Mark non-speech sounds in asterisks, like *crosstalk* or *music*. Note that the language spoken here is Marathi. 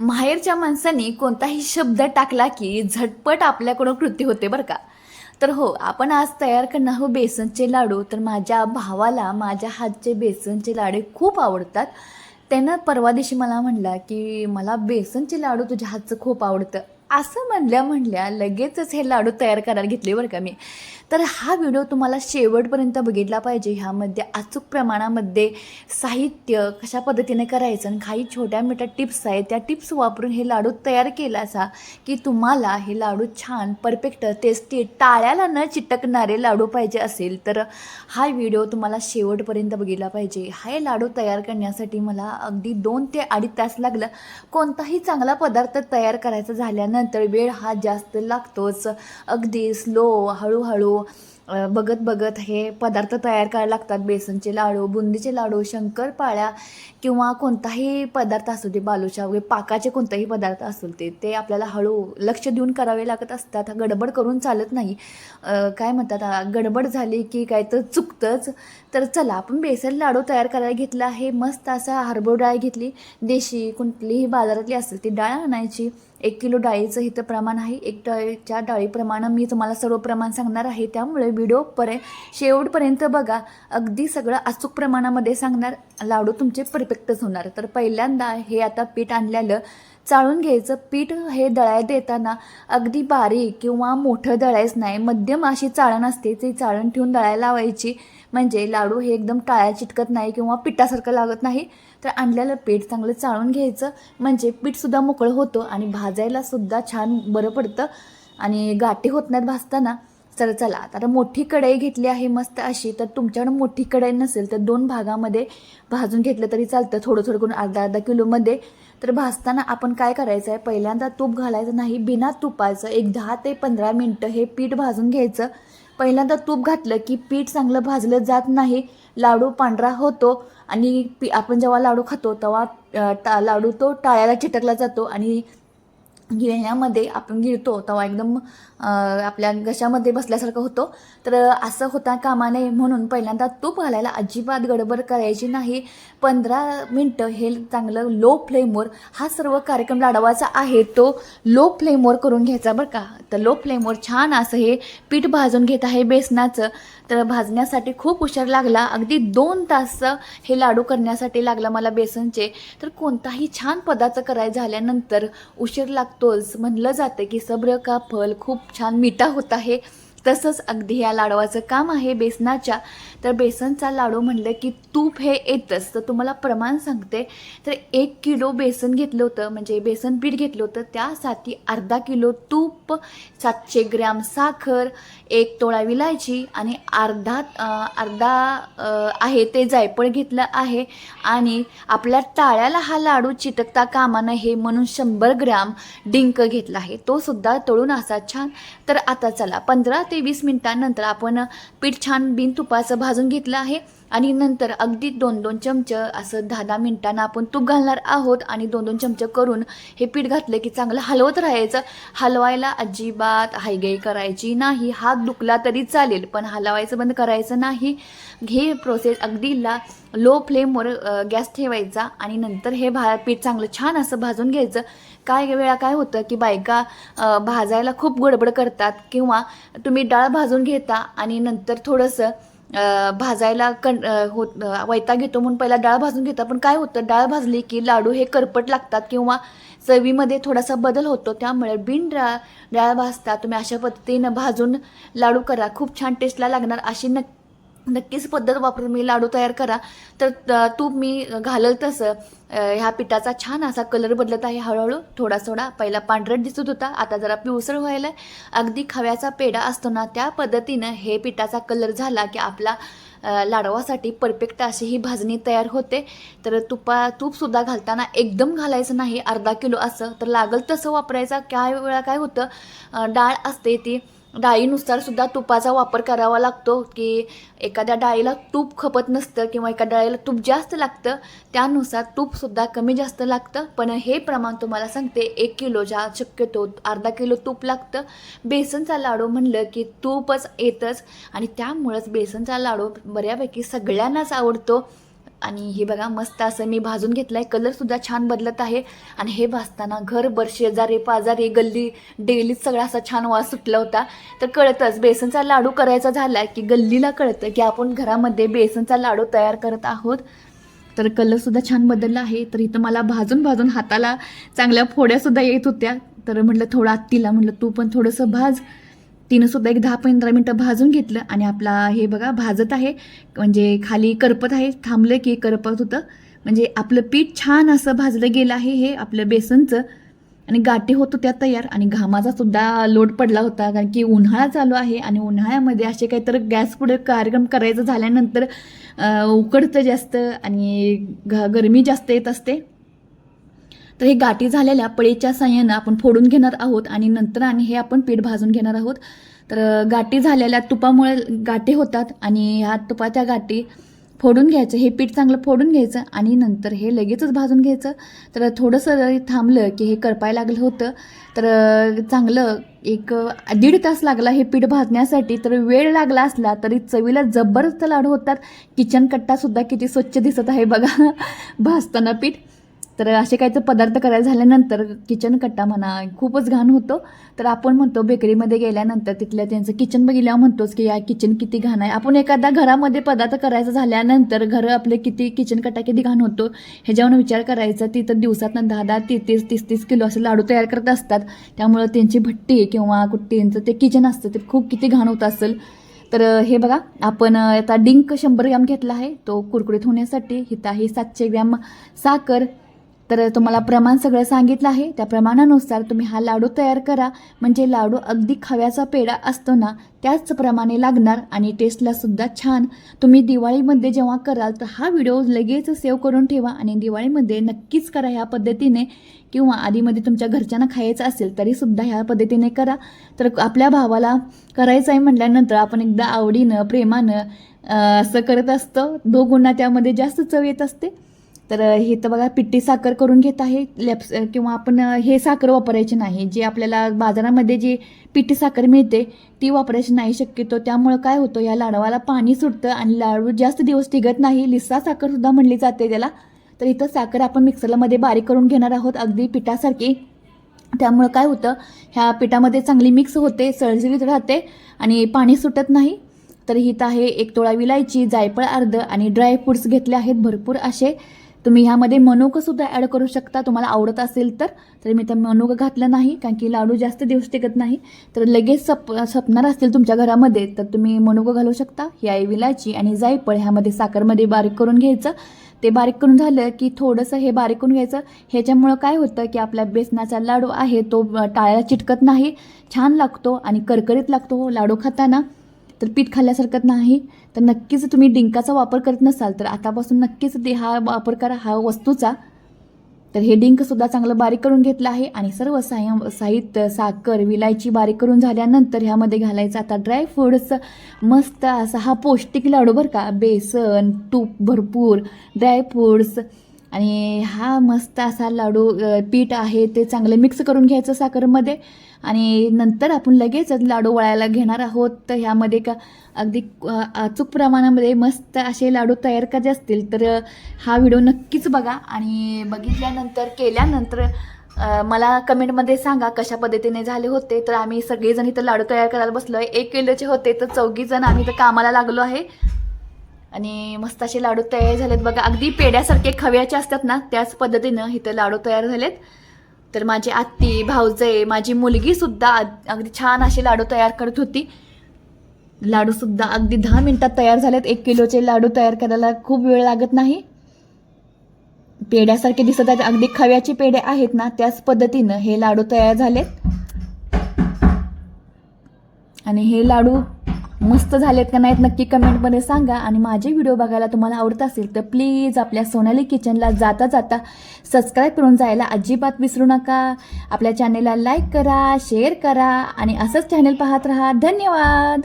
माहेरच्या माणसांनी कोणताही शब्द टाकला की झटपट आपल्याकडून कृती होते बरं का? तर हो आपण आज तयार करणार आहोत बेसनचे लाडू. तर माझ्या भावाला माझ्या हातचे बेसनचे लाडू खूप आवडतात. त्यानं परवा दिवशी मला म्हणला की मला बेसनचे लाडू तुझ्या हातचं खूप आवडतं. असं म्हणल्या म्हणल्या लगेचच हे लाडू तयार करायला घेतले बरं का मी. तर हा व्हिडिओ तुम्हाला शेवटपर्यंत बघितला पाहिजे. ह्यामध्ये अचूक प्रमाणामध्ये साहित्य कशा पद्धतीने करायचं आणि काही छोट्या मोठ्या टिप्स आहेत. त्या टिप्स वापरून हे लाडू तयार केला असा की तुम्हाला हे लाडू छान परफेक्ट टेस्टी टाळ्याला न चिटकणारे लाडू पाहिजे असेल तर हा व्हिडिओ तुम्हाला शेवटपर्यंत बघितला पाहिजे. हे लाडू तयार करण्यासाठी मला अगदी दोन ते अडीच तास लागलं. कोणताही चांगला पदार्थ तयार करायचा झाल्यानं नंतर वेळ हा जास्त लागतोच. अगदी स्लो हळूहळू बघत बघत हे पदार्थ तयार करायला लागतात. बेसनचे लाडू बुंदीचे लाडू शंकरपाळ्या किंवा कोणताही पदार्थ असू दे बालूच्या वगैरे पाकाचे कोणताही पदार्थ असू दे ते आपल्याला हळू लक्ष देऊन करावे लागत असतात. गडबड करून चालत नाही. काय म्हणतात गडबड झाली की काय तर चुकतंच. तर चला आपण बेसन लाडू तयार करायला घेतला. आहे मस्त असा हरभरा डाळ घेतली. देशी कुठलीही बाजारातली असेल ती डाळ आणायची. एक किलो डाळीचं इथं प्रमाण आहे. एक डाळीच्या डाळीप्रमाणे मी तुम्हाला सर्व प्रमाण सांगणार आहे. त्यामुळे व्हिडिओ पर्यंत शेवटपर्यंत बघा. अगदी सगळं अचूक प्रमाणामध्ये सांगणार. लाडू तुमचे परफेक्टच होणार. तर पहिल्यांदा हे आता पीठ आणलेलं चाळून घ्यायचं. पीठ हे दळायला देताना अगदी बारीक किंवा मोठं दळायचं नाही. मध्यम अशी चाळण असते. ती चाळण ठेवून दळायला लावायची. म्हणजे लाडू हे एकदम टाळ्या चिटकत नाही किंवा पिठासारखं लागत नाही. तर आणलेलं पीठ चांगलं चाळून घ्यायचं. म्हणजे पीठसुद्धा मोकळं होतं आणि भाजायलासुद्धा छान बरं पडतं. आणि गाठी होत नाहीत भाजताना. तर चला आता मोठी कढई घेतली आहे मस्त अशी. तर तुमच्याकडे मोठी कढई नसेल तर दोन भागामध्ये भाजून घेतलं तरी चालतं. थोडं थोडं करून अर्धा अर्धा किलोमध्ये. तर भाजताना आपण काय करायचं आहे पहिल्यांदा तूप घालायचं नाही. बिना तुपाचं एक दहा ते पंधरा मिनटं हे पीठ भाजून घ्यायचं. पहिल्यांदा तूप घातलं की पीठ चांगलं भाजलं जात नाही. लाडू पांढरा होतो. आणि पी आपण जेव्हा लाडू खातो तेव्हा टा लाडू तो टाळ्याला चिटकला जातो आणि गिळण्यामध्ये आपण गिळतो तेव्हा एकदम आपल्या घशामध्ये बसल्यासारखं होतो. तर असं होता कामा नये म्हणून पहिल्यांदा तूप घालायला अजिबात गडबड करायची नाही. पंधरा मिनटं हे चांगलं लो फ्लेमवर हा सर्व कार्यक्रम लाडवायचा आहे तो लो फ्लेमवर करून घ्यायचा बरं का. तर लो फ्लेमवर छान असं हे पीठ भाजून घेत आहे बेसनाचं. तर भाजण्यासाठी खूप उशीर लागला. अगदी दोन तास हे लाडू करण्यासाठी लागला मला बेसनचे. तर कोणताही छान पदार्थ कराय झाल्यानंतर उशीर लागतोच. म्हणलं जातं की सब्र का फल? खूप छान मिठा होत आहे. तसंच अगदी या लाडवाचं काम आहे बेसनाच्या. तर बेसनचा लाडू म्हणलं की तूप हे येतंच. तर तुम्हाला प्रमाण सांगते. तर एक किलो बेसन घेतलं होतं म्हणजे बेसन पीठ घेतलं होतं. त्यासाठी अर्धा किलो तूप सातशे ग्रॅम साखर एक तोळा विलायची आणि अर्धा अर्धा आहे ते जायफळ घेतलं आहे. आणि आपल्या टाळ्याला हा लाडू चिटकता कामा नये म्हणून शंभर ग्रॅम डिंक घेतला आहे. तो सुद्धा तळून असा छान. तर आता चला पंधरा ते वीस मिनिटांनंतर आपण पीठ छान बिन तुपाचं भाजून घेतलं आहे. आणि नंतर अगदी दोन दोन चमचं असं दहा दहा मिनिटांना आपण तूप घालणार आहोत आणि दोन दोन चमचं करून हे पीठ घातलं की चांगलं हलवत राहायचं. हलवायला अजिबात हायगाई करायची नाही. हात दुखला तरी चालेल पण हलवायचं बंद करायचं नाही. हे प्रोसेस अगदी ला लो फ्लेमवर गॅस ठेवायचा आणि नंतर हे भा पीठ चांगलं छान असं भाजून घ्यायचं. काय वेळा काय होतं की बायका भाजायला खूप गडबड करतात किंवा तुम्ही डाळ भाजून घेता आणि नंतर थोडंसं भाजायला कण होत वैताग घेतो म्हणून पहिला डाळ भाजून घेता. पण काय होतं डाळ भाजली की लाडू हे करपट लागतात किंवा चवीमध्ये थोडासा बदल होतो. त्यामुळे बिन डाळ डाळ भाजता तुम्ही अशा पद्धतीनं भाजून लाडू करा. खूप छान टेस्टला लागणार अशी नक्की नक्कीच पद्धत वापरून मी लाडू तयार करा. तर तूप मी घालल तसं. ह्या पिठाचा छान असा कलर बदलत आहे हळूहळू. थोडा थोडा. पहिला पांढरट दिसत होता. आता जरा पिवसळ व्हायला अगदी खव्याचा पेढा असतो ना त्या पद्धतीनं हे पिठाचा कलर झाला की आपला लाडवासाठी परफेक्ट अशी ही भाजणी तयार होते. तर तुपा तूपसुद्धा घालताना एकदम घालायचं नाही. अर्धा किलो असं. तर लागल तसं वापरायचं. काय वेळा काय होतं? डाळ असते ती डाळीनुसार सुद्धा तुपाचा वापर करावा लागतो की एखाद्या डाळीला तूप खपत नसतं किंवा एका डाळीला तूप जास्त लागतं त्यानुसार तूपसुद्धा कमी जास्त लागतं. पण हे प्रमाण तुम्हाला सांगते एक किलो ज्या शक्यतो अर्धा किलो तूप लागतं. बेसनचा लाडू म्हणलं की तूपच येतंच आणि त्यामुळंच बेसनचा लाडू बऱ्यापैकी सगळ्यांनाच आवडतो. आणि हे बघा मस्त असं मी भाजून घेतलं आहे कलरसुद्धा छान बदलत आहे. आणि हे भाजताना घरभर शेजारी पाजारे गल्ली डेलीच सगळा असा छान वास सुटला होता. तर कळतंच बेसनचा लाडू करायचा झाला की गल्लीला कळतं की आपण घरामध्ये बेसनचा लाडू तयार करत आहोत. तर कलरसुद्धा छान बदलला आहे. तर इथं मला भाजून भाजून हाताला चांगल्या फोड्यासुद्धा येत होत्या. तर म्हटलं थोडं आत्तीला म्हटलं तू पण थोडंसं भाज. तिनं सुद्धा एक दहा पंधरा मिनटं भाजून घेतलं आणि आपला हे बघा भाजत आहे. म्हणजे खाली करपत आहे. थांबलं की करपत होतं. म्हणजे आपलं पीठ छान असं भाजलं गेलं आहे हे आपलं बेसनचं. आणि गाठी होत होत्या तयार आणि घामाचा सुद्धा लोड पडला होता. कारण की उन्हाळा चालू आहे आणि उन्हाळ्यामध्ये असे काहीतरी गॅस पुढे कार्यक्रम करायचं झाल्यानंतर उकडतं जास्त आणि घ गरमी जास्त येत असते. तर हे गाठी झालेल्या पळीच्या साह्यानं आपण फोडून घेणार आहोत आणि नंतर आणि हे आपण पीठ भाजून घेणार आहोत. तर गाठी झालेल्या तुपामुळे गाठी होतात आणि ह्या तुपाच्या गाठी फोडून घ्यायचं. हे पीठ चांगलं फोडून घ्यायचं आणि नंतर हे लगेचच भाजून घ्यायचं. तर थोडंसं जरी थांबलं की हे करपाय लागलं होतं तर चांगलं एक दीड तास लागला हे पीठ भाजण्यासाठी. तर वेळ लागला असला तरी चवीला जबरदस्त लाडू होतात. किचन कट्टासुद्धा किती स्वच्छ दिसत आहे बघा. *laughs* भाजताना पीठ. तर असे काहीचं पदार्थ करायला झाल्यानंतर किचन कट्टा म्हणा खूपच घाण होतो. तर आपण म्हणतो बेकरीमध्ये गेल्यानंतर तिथल्या त्यांचं किचन बघितल्यावर म्हणतोच की या किचन किती घाण आहे. आपण एखादा घरामध्ये पदार्थ करायचा झाल्यानंतर घर आपले किती किचन कट्टा किती घाण होतो ह्याच्यावर विचार करायचा. ती तर दिवसात दहा दहा तीस तीस तीस तीस किलो असे लाडू तयार करत असतात. त्यामुळं त्यांची भट्टी किंवा कुट्टींचं ते किचन असतं. ते खूप किती घाण होत असेल. तर हे बघा आपण आता डिंक शंभर ग्रॅम घेतला आहे. तो कुरकुरीत होण्यासाठी हिता हे सातशे ग्रॅम साखर. तर तुम्हाला प्रमाण सगळं सांगितलं आहे. त्या प्रमाणानुसार तुम्ही हा लाडू तयार करा. म्हणजे लाडू अगदी खव्याचा पेढा असतो ना त्याचप्रमाणे लागणार आणि टेस्टला सुद्धा छान. तुम्ही दिवाळीमध्ये जेव्हा कराल तर हा व्हिडिओ लगेच सेव्ह करून ठेवा आणि दिवाळीमध्ये नक्कीच करा ह्या पद्धतीने. किंवा आधीमध्ये तुमच्या घरच्यांना खायचं असेल तरीसुद्धा ह्या पद्धतीने करा. तर आपल्या भावाला करायचं आहे म्हटल्यानंतर आपण एकदा आवडीनं प्रेमानं असं करत असतो. दोघांना त्यामध्ये जास्त चव येत असते. तर हे तर बघा पिट्टी साखर करून घेत आहे लेप्स किंवा आपण हे साखर वापरायची नाही. जी आपल्याला बाजारामध्ये जी पिट्टी साखर मिळते ती वापरायची नाही शक्यतो. त्यामुळं काय होतं या लाडवाला पाणी सुटतं आणि लाडू जास्त दिवस टिकत नाही. लिस्सा साखरसुद्धा म्हणली जाते त्याला. तर इथं साखर आपण मिक्सरमध्ये बारीक करून घेणार आहोत अगदी पिठासारखी. त्यामुळं काय होतं ह्या पिठामध्ये चांगली मिक्स होते सळसळीत राहते आणि पाणी सुटत नाही. तर हिथं आहे एक तोळा विलायची जायफळ अर्ध आणि ड्रायफ्रूट्स घेतले आहेत भरपूर असे. तुम्ही ह्यामध्ये मनुकंसुद्धा ॲड करू शकता. तुम्हाला आवडत असेल तर तर मी तर मनोक घातलं नाही कारण की लाडू जास्त दिवस टिकत नाही. तर लगेच सप सपणार असतील तुमच्या घरामध्ये तर तुम्ही मनोक घालू शकता. ही आई विलायची आणि जायफळ ह्यामध्ये साखरमध्ये बारीक करून घ्यायचं. ते बारीक करून झालं की थोडंसं हे बारीक करून घ्यायचं. ह्याच्यामुळं काय होतं की आपला बेसनाचा लाडू आहे तो टाळ्याला चिटकत नाही. छान लागतो आणि करकरीत लागतो लाडू खाताना. तर पीठ खाल्ल्यासारखं नाही. तर नक्कीच तुम्ही डिंकाचा वापर करत नसाल तर आतापासून नक्कीच ते हा वापर करा हा वस्तूचा. तर हे डिंकसुद्धा चांगलं बारीक करून घेतलं आहे आणि सर्व साह्य साहित्य साखर विलायची बारीक करून झाल्यानंतर ह्यामध्ये घालायचं आता ड्रायफ्रूट्स मस्त असा हा पौष्टिक लाडू बरं का बेसन तूप भरपूर ड्रायफ्रूट्स आणि हा मस्त असा लाडू पीठ आहे ते चांगलं मिक्स करून घ्यायचं साखरमध्ये. आणि नंतर आपण लगेच लाडू वळायला घेणार आहोत. तर ह्यामध्ये का अगदी अचूक प्रमाणामध्ये मस्त असे लाडू तयार करायचे असतील तर हा व्हिडिओ नक्कीच बघा. आणि बघितल्यानंतर केल्यानंतर मला कमेंटमध्ये सांगा कशा पद्धतीने झाले होते. तर आम्ही सगळेजण इथं लाडू तयार करायला बसलो आहे एक किलोचे होते तर चौघीजण आम्ही तर कामाला लागलो आहे. आणि मस्त असे लाडू तयार झालेत. बघा अगदी पेड्यासारखे खव्याचे असतात ना त्याच पद्धतीनं इथं लाडू तयार झालेत. तर माझी आत्ती भाऊजय माझी मुलगी सुद्धा अग- अगदी छान असे लाडू तयार करत होती. लाडू सुद्धा अगदी दहा मिनिटात तयार झालेत. एक किलोचे लाडू तयार करायला खूप वेळ लागत नाही. पेड्यासारखे दिसत आहेत. अगदी खव्याचे पेढे आहेत ना त्याच पद्धतीनं हे लाडू तयार झालेत. आणि हे लाडू मस्त झालेत का नाहीत नक्की कमेंटमध्ये सांगा. आणि माझे व्हिडिओ बघायला तुम्हाला आवडत असेल तर प्लीज आपल्या सोनाली किचनला जाता जाता सबस्क्राईब करून जायला अजिबात विसरू नका. आपल्या चॅनेलला लाईक करा शेअर करा आणि असंच चॅनेल पाहत राहा. धन्यवाद!